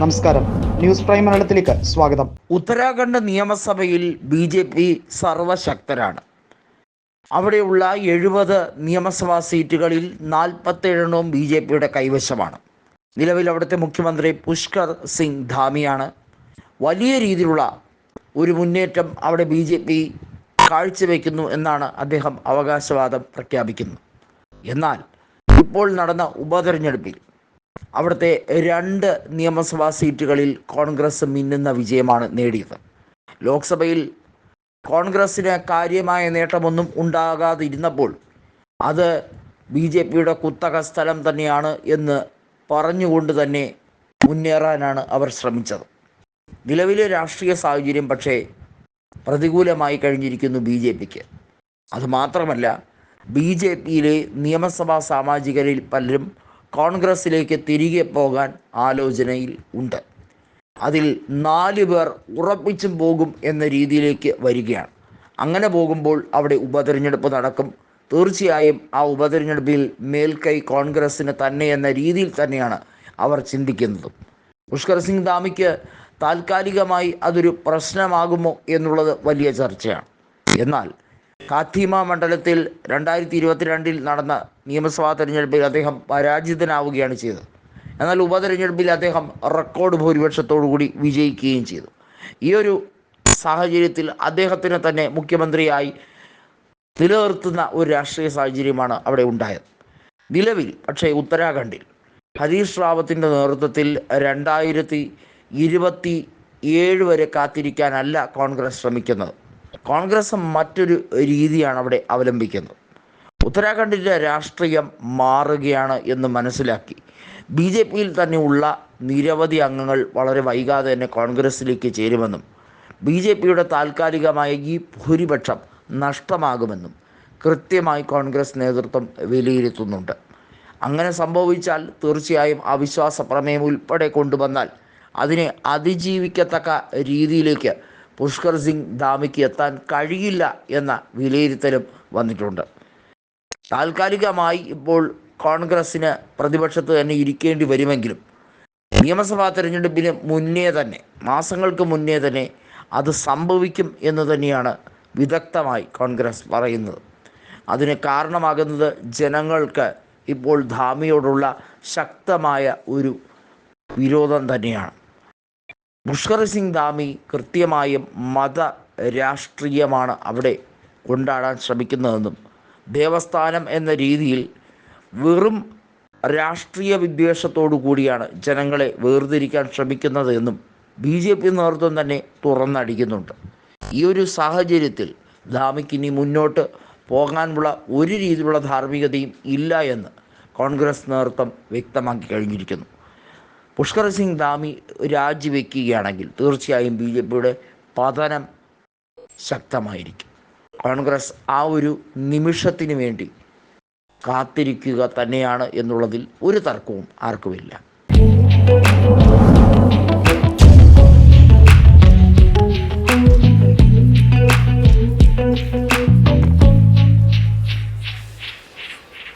നമസ്കാരം. News prime മലയാളത്തിലേക്ക് സ്വാഗതം. ഉത്തരാഖണ്ഡ് നിയമസഭയിൽ ബി ജെ പി സർവശക്തരാണ് അവിടെയുള്ള എഴുപത് നിയമസഭാ സീറ്റുകളിൽ നാൽപ്പത്തേഴെണ്ണവും ബി ജെ പിയുടെ കൈവശമാണ്. നിലവിൽ അവിടുത്തെ മുഖ്യമന്ത്രി പുഷ്കർ സിംഗ് ധാമിയാണ്. വലിയ രീതിയിലുള്ള ഒരു മുന്നേറ്റം അവിടെ ബി ജെ പി കാഴ്ചവെക്കുന്നു എന്നാണ് അദ്ദേഹം അവകാശവാദം പ്രഖ്യാപിക്കുന്നത്. എന്നാൽ ഇപ്പോൾ നടന്ന ഉപതെരഞ്ഞെടുപ്പിൽ അവിടുത്തെ രണ്ട് നിയമസഭാ സീറ്റുകളിൽ കോൺഗ്രസ് മിന്നുന്ന വിജയമാണ് നേടിയത്. ലോക്സഭയിൽ കോൺഗ്രസ്സിന് കാര്യമായ നേട്ടമൊന്നും ഉണ്ടാകാതിരുന്നപ്പോൾ അത് ബി ജെ പിയുടെ കുത്തക സ്ഥലം തന്നെയാണ് എന്ന് പറഞ്ഞുകൊണ്ട് തന്നെ മുന്നേറാനാണ് അവർ ശ്രമിച്ചത്. നിലവിലെ രാഷ്ട്രീയ സാഹചര്യം പക്ഷേ പ്രതികൂലമായി കഴിഞ്ഞിരിക്കുന്നു ബി ജെ പിക്ക്. അതുമാത്രമല്ല ബി ജെ പിയിലെ നിയമസഭാ സാമാജികരിൽ പലരും കോൺഗ്രസ്സിലേക്ക് തിരികെ പോകാൻ ആലോചനയിൽ ഉണ്ട്. അതിൽ നാല് പേർ ഉറപ്പിച്ചും പോകും എന്ന രീതിയിലേക്ക് വരികയാണ്. അങ്ങനെ പോകുമ്പോൾ അവിടെ ഉപതെരഞ്ഞെടുപ്പ് നടക്കും. തീർച്ചയായും ആ ഉപതെരഞ്ഞെടുപ്പിൽ മേൽക്കൈ കോൺഗ്രസ്സിന് തന്നെ എന്ന രീതിയിൽ തന്നെയാണ് അവർ ചിന്തിക്കുന്നത്. പുഷ്കർ സിംഗ് ധാമിക്ക് താൽക്കാലികമായി അതൊരു പ്രശ്നമാകുമോ എന്നുള്ളത് വലിയ ചർച്ചയാണ്. എന്നാൽ കാത്തിമ മണ്ഡലത്തിൽ രണ്ടായിരത്തി ഇരുപത്തിരണ്ടിൽ നടന്ന നിയമസഭാ തെരഞ്ഞെടുപ്പിൽ അദ്ദേഹം പരാജിതനാവുകയാണ് ചെയ്തത്. എന്നാൽ ഉപതെരഞ്ഞെടുപ്പിൽ അദ്ദേഹം റെക്കോർഡ് ഭൂരിപക്ഷത്തോടു കൂടി വിജയിക്കുകയും ചെയ്തു. ഈ ഒരു സാഹചര്യത്തിൽ അദ്ദേഹത്തിന് തന്നെ മുഖ്യമന്ത്രിയായി നിലനിർത്തുന്ന ഒരു രാഷ്ട്രീയ സാഹചര്യമാണ് അവിടെ ഉണ്ടായത്. നിലവിൽ പക്ഷേ ഉത്തരാഖണ്ഡിൽ ഹരീഷ് റാവത്തിന്റെ നേതൃത്വത്തിൽ രണ്ടായിരത്തി ഇരുപത്തി ഏഴ് വരെ കാത്തിരിക്കാനല്ല കോൺഗ്രസ് ശ്രമിക്കുന്നത്. കോൺഗ്രസ് മറ്റൊരു രീതിയാണ് അവിടെ അവലംബിക്കുന്നത്. ഉത്തരാഖണ്ഡിന്റെ രാഷ്ട്രീയം മാറുകയാണ് എന്ന് മനസ്സിലാക്കി. ബി ജെ പിയിൽ തന്നെയുള്ള നിരവധി അംഗങ്ങൾ വളരെ വൈകാതെ തന്നെ കോൺഗ്രസ്സിലേക്ക് ചേരുമെന്നും ബി ജെ പിയുടെ താൽക്കാലികമായ ഈ ഭൂരിപക്ഷം നഷ്ടമാകുമെന്നും കൃത്യമായി കോൺഗ്രസ് നേതൃത്വം വിലയിരുത്തുന്നുണ്ട്. അങ്ങനെ സംഭവിച്ചാൽ തീർച്ചയായും അവിശ്വാസ പ്രമേയം ഉൾപ്പെടെ കൊണ്ടുവന്നാൽ അതിനെ അതിജീവിക്കത്തക്ക രീതിയിലേക്ക് പുഷ്കർ സിംഗ് ധാമിക്ക് എത്താൻ കഴിയില്ല എന്ന വിലയിരുത്തലും വന്നിട്ടുണ്ട്. താൽക്കാലികമായി ഇപ്പോൾ കോൺഗ്രസ്സിന് പ്രതിപക്ഷത്ത് തന്നെ ഇരിക്കേണ്ടി വരുമെങ്കിലും നിയമസഭാ തെരഞ്ഞെടുപ്പിന് മുന്നേ തന്നെ മാസങ്ങൾക്ക് മുന്നേ തന്നെ അത് സംഭവിക്കും എന്ന് തന്നെയാണ് വിദഗ്ധമായി കോൺഗ്രസ് പറയുന്നത്. അതിന് കാരണമാകുന്നത് ജനങ്ങൾക്ക് ഇപ്പോൾ ധാമിയോടുള്ള ശക്തമായ ഒരു വിരോധം തന്നെയാണ്. പുഷ്കർ സിംഗ് ധാമി കൃത്യമായും മത രാഷ്ട്രീയമാണ് അവിടെ കൊണ്ടാടാൻ ശ്രമിക്കുന്നതെന്നും ദേവസ്ഥാനം എന്ന രീതിയിൽ വെറും രാഷ്ട്രീയ വിദ്വേഷത്തോടു കൂടിയാണ് ജനങ്ങളെ വേർതിരിക്കാൻ ശ്രമിക്കുന്നത് എന്നും ബി ജെ പി നേതൃത്വം തന്നെ തുറന്നടിക്കുന്നുണ്ട്. ഈ ഒരു സാഹചര്യത്തിൽ ധാമിക്ക് ഇനി മുന്നോട്ട് പോകാനുള്ള ഒരു രീതിയിലുള്ള ധാർമ്മികതയും ഇല്ല എന്ന് കോൺഗ്രസ് നേതൃത്വം വ്യക്തമാക്കി കഴിഞ്ഞിരിക്കുന്നു. പുഷ്കർ സിംഗ് ധാമി രാജിവെക്കുകയാണെങ്കിൽ തീർച്ചയായും ബി ജെ പിയുടെ പതനം ശക്തമായിരിക്കും. കോൺഗ്രസ് ആ ഒരു നിമിഷത്തിന് വേണ്ടി കാത്തിരിക്കുക തന്നെയാണ് എന്നുള്ളതിൽ ഒരു തർക്കവും ആർക്കുമില്ല.